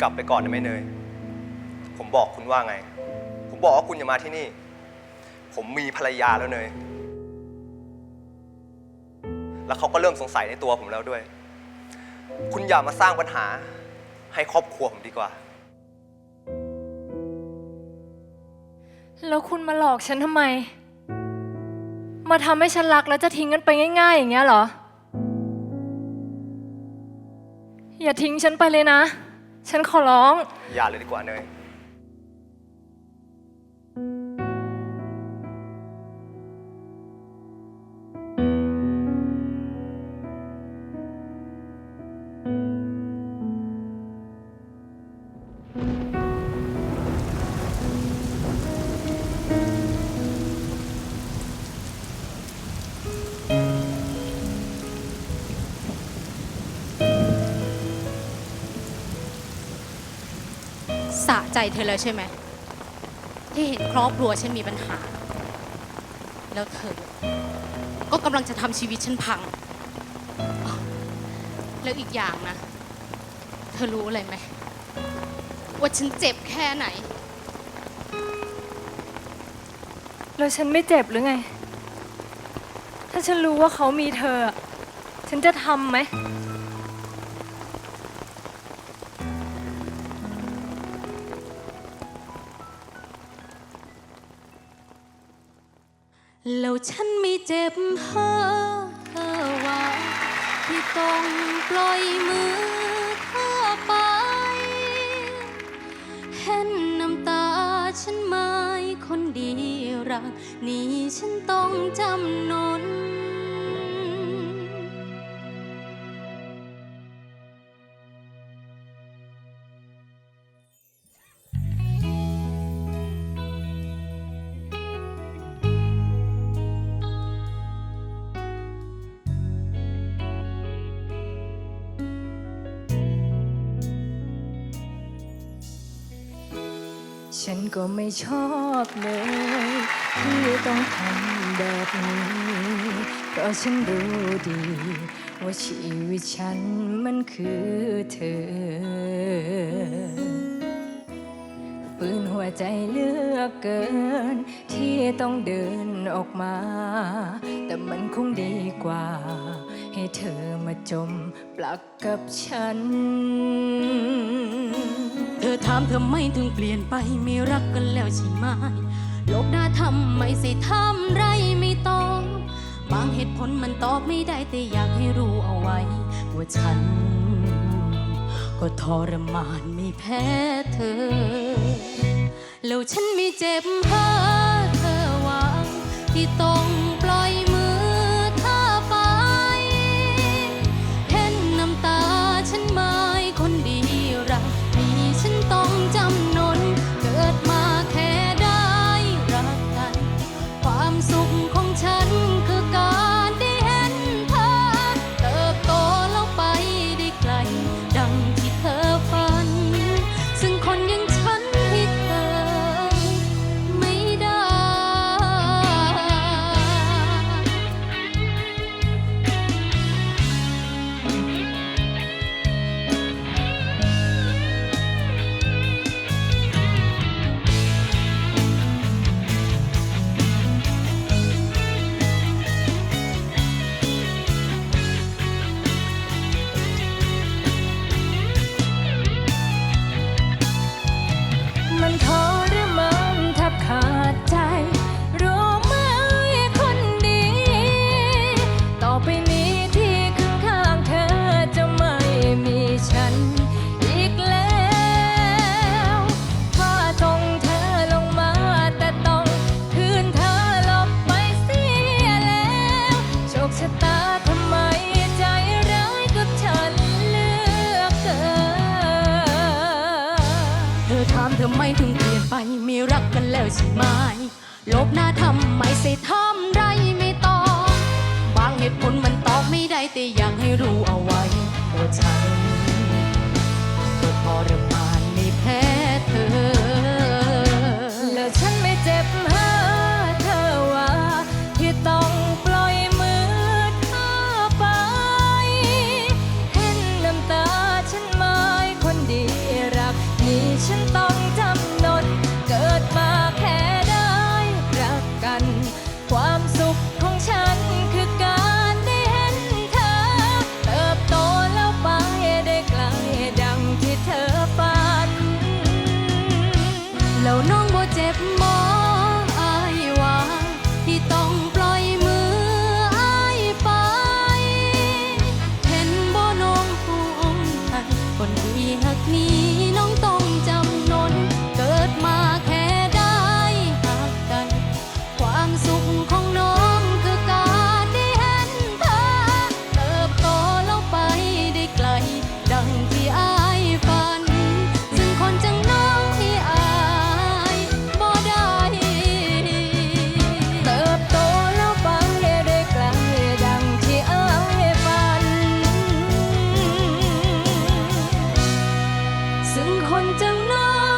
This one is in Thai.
กลับไปก่อนได้ไหมเนย ผมบอกคุณว่าไง ผมบอกว่าคุณอย่ามาที่นี่ ผมมีภรรยาแล้วเนย แล้วเขาก็เริ่มสงสัยในตัวผมแล้วด้วย คุณอย่ามาสร้างปัญหาให้ครอบครัวผมดีกว่า แล้วคุณมาหลอกฉันทำไม มาทำให้ฉันรักแล้วจะทิ้งกันไปง่าย ๆ อย่างเงี้ยเหรอ อย่าทิ้งฉันไปเลยนะ ฉันขอร้อง อย่าเลยดีกว่าเนย สะใจเธอแล้วใช่ไหม ที่เห็นครอบครัวฉันมีปัญหา แล้วเธอ ก็กำลังจะทำชีวิตฉันพัง แล้วอีกอย่างนะ เธอรู้อะไรไหม ว่าฉันเจ็บแค่ไหน แล้วฉันไม่เจ็บหรือไง ถ้าฉันรู้ว่าเขามีเธอ ฉันจะทำไหม แล้วฉันไม่เจ็บเธอเธอว่าที่ต้องปล่อยมือเธอไป เห็นน้ำตาฉันไหม่คนดีรัก นี่ฉันต้องจำนน ฉันก็ไม่ชอบเลยที่ต้องทำแบบนี้เพราะฉันรู้ดี ว่าชีวิตฉันมันคือเธอ ปืนหัวใจเลือกเกิน ที่ต้องเดินออกมา แต่มันคงดีกว่า ให้เธอมาจมปลักกับฉัน อถามเธอไม่ถึงเปลี่ยนไปไม่รักกันแล้วใช่ไหมลบหน้าทำไมสิทำไรไม่ต้องบางเหตุผลมันตอบไม่ได้แต่อยากให้รู้เอาไว้ ว่าฉัน ก็ทรมานไม่แพ้เธอ แล้วฉันไม่เจ็บเพราะเธอหวังที่ต้อง ไปไม่รักกันแล้วใช่ไหมลบหน้าทำไมใส่ทำไรไม่ต้องบางเหตุผลมันตอบไม่ได้แต่อยากให้รู้เอาไว้ว่าฉันก็ทรมานไม่แพ้เธอแล้ สุขของน้องคือการได้เห็นเธอเติบโตแล้วไปได้ไกล ดังที่อาฝัน ซึ่งคนจังน้องที่อายบ่ได้ เติบโตแล้วไปได้ไกล ดังที่อาฝัน ซึ่งคนจังน้อง